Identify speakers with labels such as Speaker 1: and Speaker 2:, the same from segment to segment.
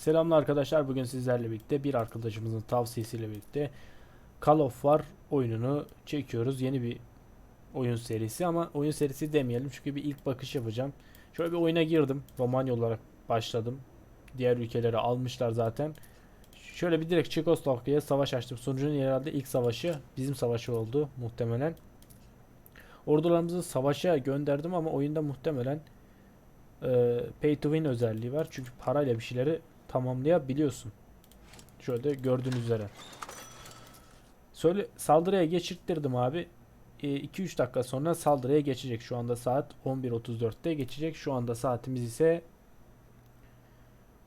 Speaker 1: Selamlar arkadaşlar. Bugün sizlerle birlikte bir arkadaşımızın tavsiyesiyle birlikte Call of War oyununu çekiyoruz. Yeni bir oyun serisi ama oyun serisi demeyelim çünkü bir ilk bakış yapacağım. Şöyle bir oyuna girdim. Romanya olarak başladım. Diğer ülkeleri almışlar zaten. Şöyle bir direkt Çekoslovakya'ya savaş açtım. Sonucunun herhalde ilk savaşı bizim savaşı oldu muhtemelen. Ordularımızı savaşa gönderdim ama oyunda muhtemelen e, pay to win özelliği var. Çünkü parayla bir şeyleri tamamlayabiliyorsun. Şöyle gördüğünüz üzere. Söyle saldırıya geçirttirdim abi. 2-3 dakika sonra saldırıya geçecek. Şu anda saat 11.34'te geçecek. Şu anda saatimiz ise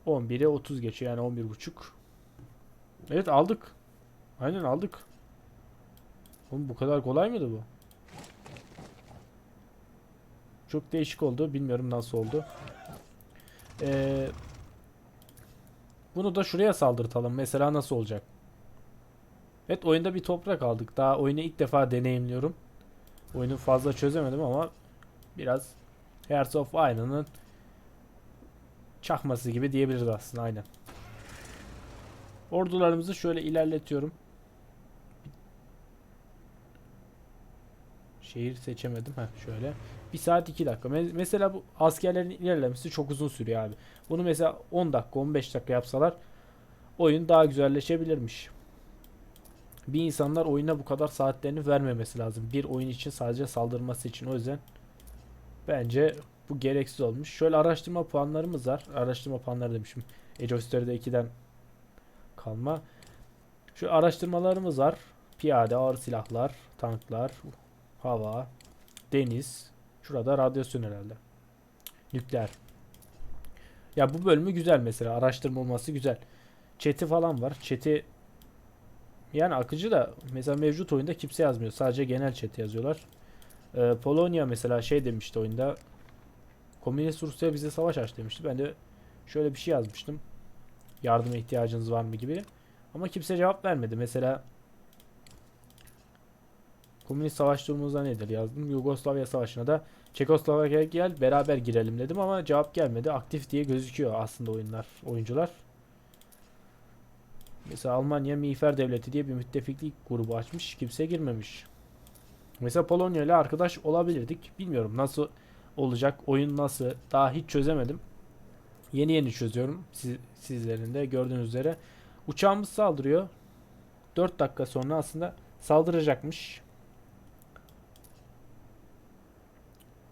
Speaker 1: 11'e 30 geçiyor yani 11.30. Evet aldık. Aynen aldık. Oğlum bu kadar kolay mıydı bu? Çok değişik oldu. Bilmiyorum nasıl oldu. Ee, bunu da şuraya saldırtalım. Mesela nasıl olacak? Evet oyunda bir toprak aldık. Daha oyunu ilk defa deneyimliyorum. Oyunu fazla çözemedim ama biraz Hearts of Iron'ın çakması gibi diyebiliriz aslında aynen. Ordularımızı şöyle ilerletiyorum. Şehir seçemedim. Heh, şöyle. 1 saat 2 dakika. Me- Mesela bu askerlerin ilerlemesi çok uzun sürüyor abi. Bunu mesela 10 dakika 15 dakika yapsalar oyun daha güzelleşebilirmiş. Bir insanlar oyuna bu kadar saatlerini vermemesi lazım. Bir oyun için sadece saldırması için. O yüzden bence bu gereksiz olmuş. Şöyle araştırma puanlarımız var. Araştırma puanları demişim. Age of History'de 2'den kalma. Şu araştırmalarımız var. Piyade, ağır silahlar, tanklar, hava, deniz. Şurada radyasyon herhalde. Nükleer. Ya bu bölümü güzel mesela. Araştırma olması güzel. Chat'i falan var. Chat'i yani akıcı da mesela mevcut oyunda kimse yazmıyor. Sadece genel chat yazıyorlar. Ee, Polonya mesela şey demişti oyunda. Komünist Rusya bize savaş aç demişti. Ben de şöyle bir şey yazmıştım. Yardıma ihtiyacınız var mı gibi. Ama kimse cevap vermedi. Mesela Komünist savaş durumunuzda nedir yazdım. Yugoslavya savaşına da Çekoslovakya'ya gel beraber girelim dedim ama cevap gelmedi. Aktif diye gözüküyor aslında oyunlar, oyuncular. Mesela Almanya Miğfer Devleti diye bir müttefiklik grubu açmış. Kimse girmemiş. Mesela Polonya ile arkadaş olabilirdik. Bilmiyorum nasıl olacak. Oyun nasıl? Daha hiç çözemedim. Yeni yeni çözüyorum. Siz, sizlerin de gördüğünüz üzere. Uçağımız saldırıyor. 4 dakika sonra aslında saldıracakmış.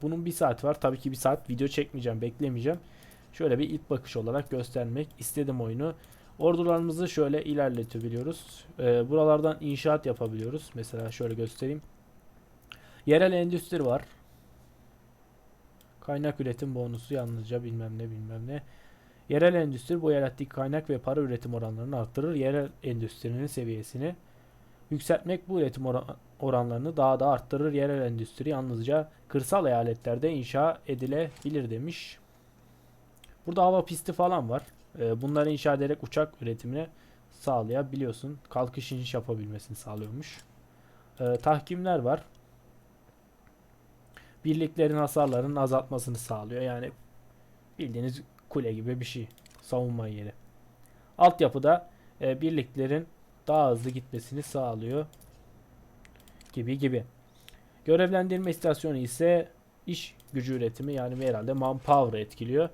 Speaker 1: Bunun bir saat var. Tabii ki bir saat video çekmeyeceğim, beklemeyeceğim. Şöyle bir ilk bakış olarak göstermek istedim oyunu. Ordularımızı şöyle ilerletebiliyoruz. Ee, buralardan inşaat yapabiliyoruz. Mesela şöyle göstereyim. Yerel endüstri var. Kaynak üretim bonusu yalnızca bilmem ne bilmem ne. Yerel endüstri bu yarattaki kaynak ve para üretim oranlarını arttırır. Yerel endüstrinin seviyesini yükseltmek bu üretim oran- oranlarını daha da arttırır. Yerel endüstri yalnızca kırsal eyaletlerde inşa edilebilir demiş. Burada hava pisti falan var. Ee, bunları inşa ederek uçak üretimine sağlayabiliyorsun. Kalkış iniş yapabilmesini sağlıyormuş. Ee, tahkimler var. Birliklerin hasarlarının azaltmasını sağlıyor. Yani bildiğiniz kule gibi bir şey. Savunma yeri. Altyapıda e, birliklerin daha hızlı gitmesini sağlıyor. Gibi gibi. Görevlendirme istasyonu ise iş gücü üretimi yani herhalde manpower etkiliyor.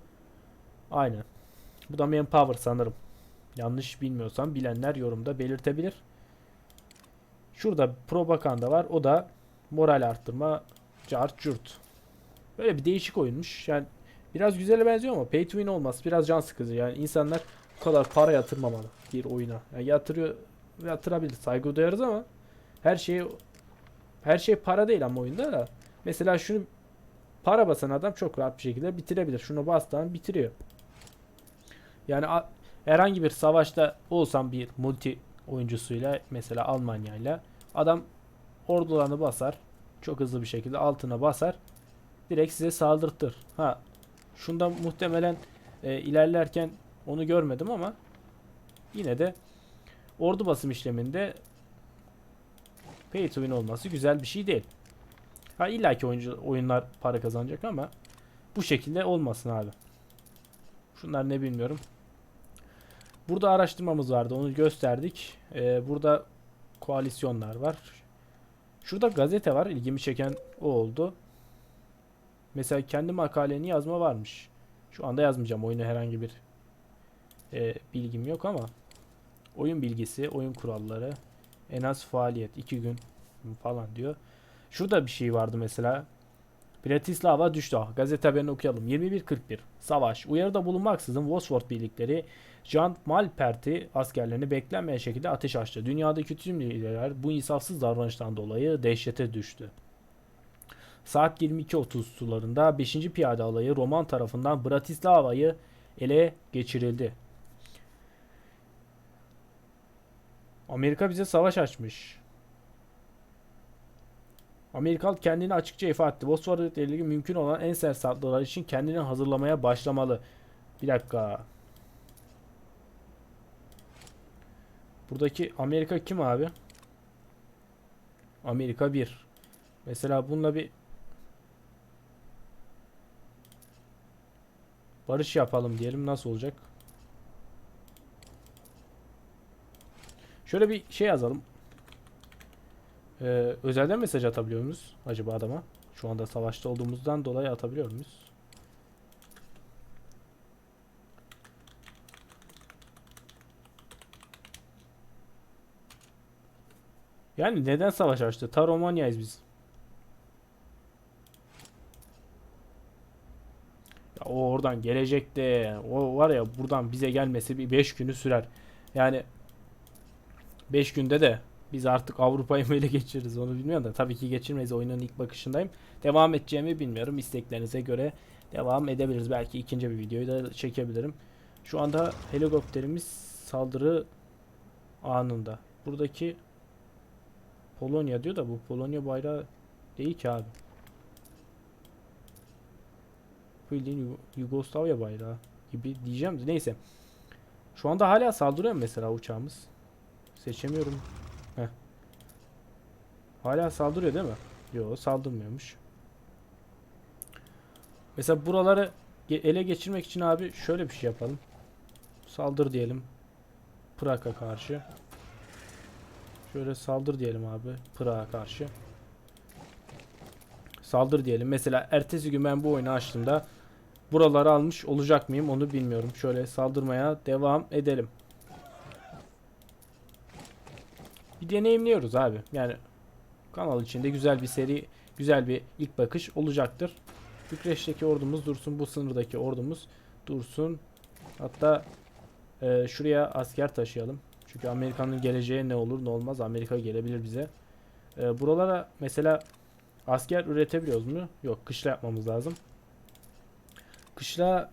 Speaker 1: Aynen. Bu da manpower sanırım. Yanlış bilmiyorsam bilenler yorumda belirtebilir. Şurada propaganda var. O da moral arttırma cart curt. Böyle bir değişik oyunmuş. Yani biraz güzele benziyor ama pay to win olması biraz can sıkıcı. Yani insanlar bu kadar para yatırmamalı bir oyuna. Yani yatırıyor yatırabilir. Saygı duyarız ama her şey her şey para değil ama oyunda da. Mesela şunu para basan adam çok rahat bir şekilde bitirebilir. Şunu bastan bitiriyor. Yani herhangi bir savaşta olsam bir multi oyuncusuyla mesela Almanya'yla adam ordularını basar. Çok hızlı bir şekilde altına basar. Direkt size saldırtır. Ha şunda muhtemelen e, ilerlerken onu görmedim ama yine de ordu basım işleminde pay to win olması güzel bir şey değil. Ha illaki oyuncu oyunlar para kazanacak ama bu şekilde olmasın abi. Şunlar ne bilmiyorum. Burada araştırmamız vardı. Onu gösterdik. Ee, burada koalisyonlar var. Şurada gazete var. İlgimi çeken o oldu. Mesela kendi makaleni yazma varmış. Şu anda yazmayacağım. Oyuna herhangi bir e, bilgim yok ama oyun bilgisi, oyun kuralları, en az faaliyet 2 gün falan diyor. Şurada bir şey vardı mesela. Bratislava düştü. Ah, Gazete haberini okuyalım. 21.41. Savaş. Uyarıda bulunmaksızın Bosford birlikleri Jean Malpert'i askerlerini beklenmeyen şekilde ateş açtı. Dünyadaki tüm liderler bu insafsız davranıştan dolayı dehşete düştü. Saat 22.30 sularında 5. Piyade Alayı Roman tarafından Bratislava'yı ele geçirildi. Amerika bize savaş açmış. Amerikalı kendini açıkça ifade etti. Bosfor Devleti mümkün olan en sert saldırılar için kendini hazırlamaya başlamalı. Bir dakika. Buradaki Amerika kim abi? Amerika 1. Mesela bununla bir barış yapalım diyelim. Nasıl olacak? Şöyle bir şey yazalım. Ee, özelden mesaj atabiliyor muyuz acaba adama? Şu anda savaşta olduğumuzdan dolayı atabiliyor muyuz? Yani neden savaş açtı? Ta biz. Ya o oradan gelecekte o var ya buradan bize gelmesi bir 5 günü sürer. Yani 5 günde de biz artık Avrupa'yı ele geçiririz onu bilmiyorum da tabii ki geçirmeyiz oyunun ilk bakışındayım. Devam edeceğimi bilmiyorum. İsteklerinize göre devam edebiliriz. Belki ikinci bir videoyu da çekebilirim. Şu anda helikopterimiz saldırı anında. Buradaki Polonya diyor da bu Polonya bayrağı değil ki abi. Bildiğin Yug- Yugoslavya bayrağı gibi diyeceğim de neyse. Şu anda hala saldırıyor mesela uçağımız? Seçemiyorum. Heh. Hala saldırıyor değil mi? Yok saldırmıyormuş. Mesela buraları ele geçirmek için abi şöyle bir şey yapalım. Saldır diyelim. Prag'a karşı. Şöyle saldır diyelim abi Prag'a karşı. Saldır diyelim. Mesela ertesi gün ben bu oyunu açtığımda buraları almış olacak mıyım onu bilmiyorum. Şöyle saldırmaya devam edelim. Deneyimliyoruz abi. Yani kanal içinde güzel bir seri, güzel bir ilk bakış olacaktır. Bükreş'teki ordumuz dursun, bu sınırdaki ordumuz dursun. Hatta e, şuraya asker taşıyalım. Çünkü Amerika'nın geleceği ne olur ne olmaz Amerika gelebilir bize. E, buralara mesela asker üretebiliyoruz mu? Yok kışla yapmamız lazım. Kışla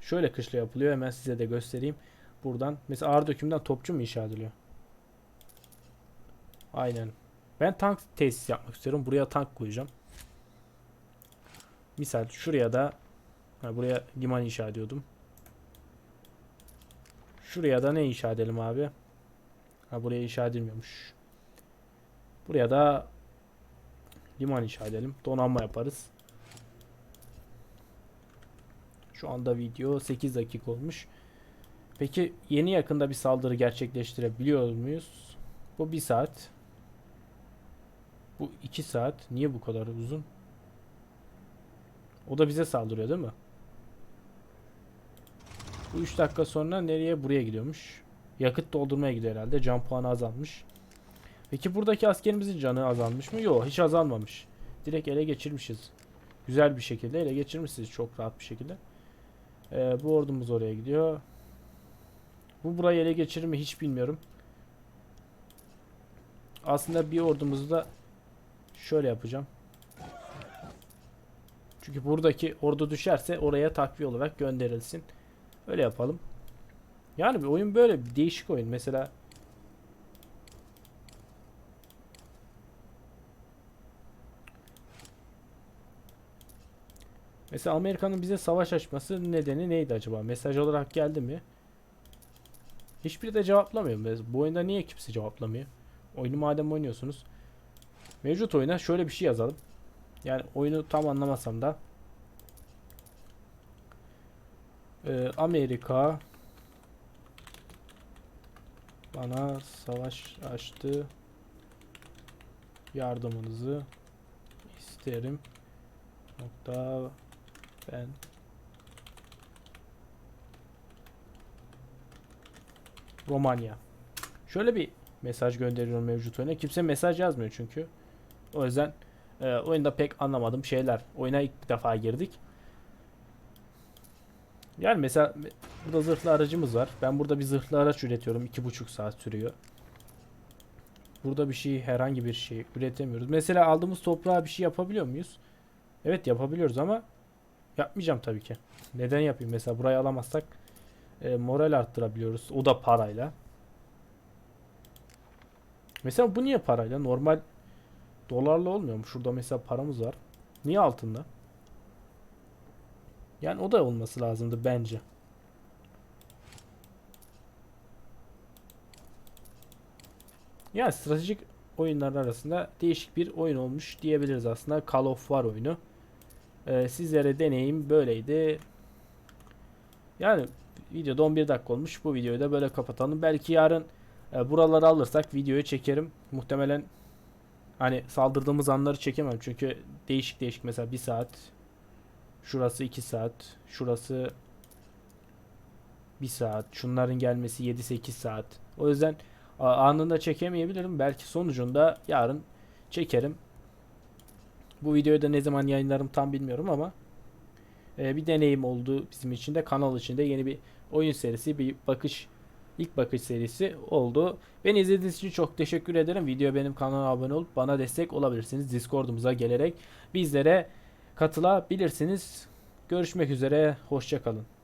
Speaker 1: şöyle kışla yapılıyor hemen size de göstereyim. Buradan mesela ağır dökümden topçu mu inşa ediliyor? Aynen. Ben tank tesis yapmak istiyorum. Buraya tank koyacağım. Misal şuraya da buraya liman inşa ediyordum. Şuraya da ne inşa edelim abi? Ha buraya inşa edilmiyormuş. Buraya da liman inşa edelim. Donanma yaparız. Şu anda video 8 dakika olmuş. Peki yeni yakında bir saldırı gerçekleştirebiliyor muyuz? Bu 1 saat. Bu 2 saat. Niye bu kadar uzun? O da bize saldırıyor değil mi? Bu 3 dakika sonra nereye? Buraya gidiyormuş. Yakıt doldurmaya gidiyor herhalde. Can puanı azalmış. Peki buradaki askerimizin canı azalmış mı? Yok hiç azalmamış. Direkt ele geçirmişiz. Güzel bir şekilde ele geçirmişiz çok rahat bir şekilde. Ee, bu ordumuz oraya gidiyor. Bu burayı ele geçirir mi hiç bilmiyorum. Aslında bir ordumuzu da şöyle yapacağım. Çünkü buradaki ordu düşerse oraya takviye olarak gönderilsin. Öyle yapalım. Yani bir oyun böyle bir değişik oyun. Mesela Mesela Amerika'nın bize savaş açması nedeni neydi acaba? Mesaj olarak geldi mi? Hiçbiri de cevaplamıyor. Bu oyunda niye kimse cevaplamıyor? Oyunu madem oynuyorsunuz. Mevcut oyuna şöyle bir şey yazalım. Yani oyunu tam anlamasam da Ee, Amerika bana savaş açtı. Yardımınızı isterim. Nokta ben Romanya. Şöyle bir mesaj gönderiyorum mevcut oyuna. Kimse mesaj yazmıyor çünkü. O yüzden e, oyunda pek anlamadığım şeyler. Oyuna ilk defa girdik. Yani mesela burada zırhlı aracımız var. Ben burada bir zırhlı araç üretiyorum. 2,5 saat sürüyor. Burada bir şey herhangi bir şey üretemiyoruz. Mesela aldığımız toprağa bir şey yapabiliyor muyuz? Evet yapabiliyoruz ama yapmayacağım tabii ki. Neden yapayım? Mesela burayı alamazsak e, moral arttırabiliyoruz. O da parayla. Mesela bu niye parayla? Normal dolarla olmuyor mu? Şurada mesela paramız var. Niye altında? Yani o da olması lazımdı bence. Yani stratejik oyunlar arasında değişik bir oyun olmuş diyebiliriz aslında. Call of War oyunu. Ee, sizlere deneyim böyleydi. Yani videoda 11 dakika olmuş. Bu videoyu da böyle kapatalım. Belki yarın e, buraları alırsak videoyu çekerim. Muhtemelen hani saldırdığımız anları çekemem. Çünkü değişik değişik mesela 1 saat Şurası 2 saat. Şurası 1 saat. Şunların gelmesi 7-8 saat. O yüzden anında çekemeyebilirim. Belki sonucunda yarın çekerim. Bu videoyu da ne zaman yayınlarım tam bilmiyorum ama e, bir deneyim oldu bizim için de kanal içinde yeni bir oyun serisi bir bakış ilk bakış serisi oldu. Beni izlediğiniz için çok teşekkür ederim. Video benim kanala abone olup bana destek olabilirsiniz. Discord'umuza gelerek bizlere katılabilirsiniz. Görüşmek üzere. Hoşçakalın.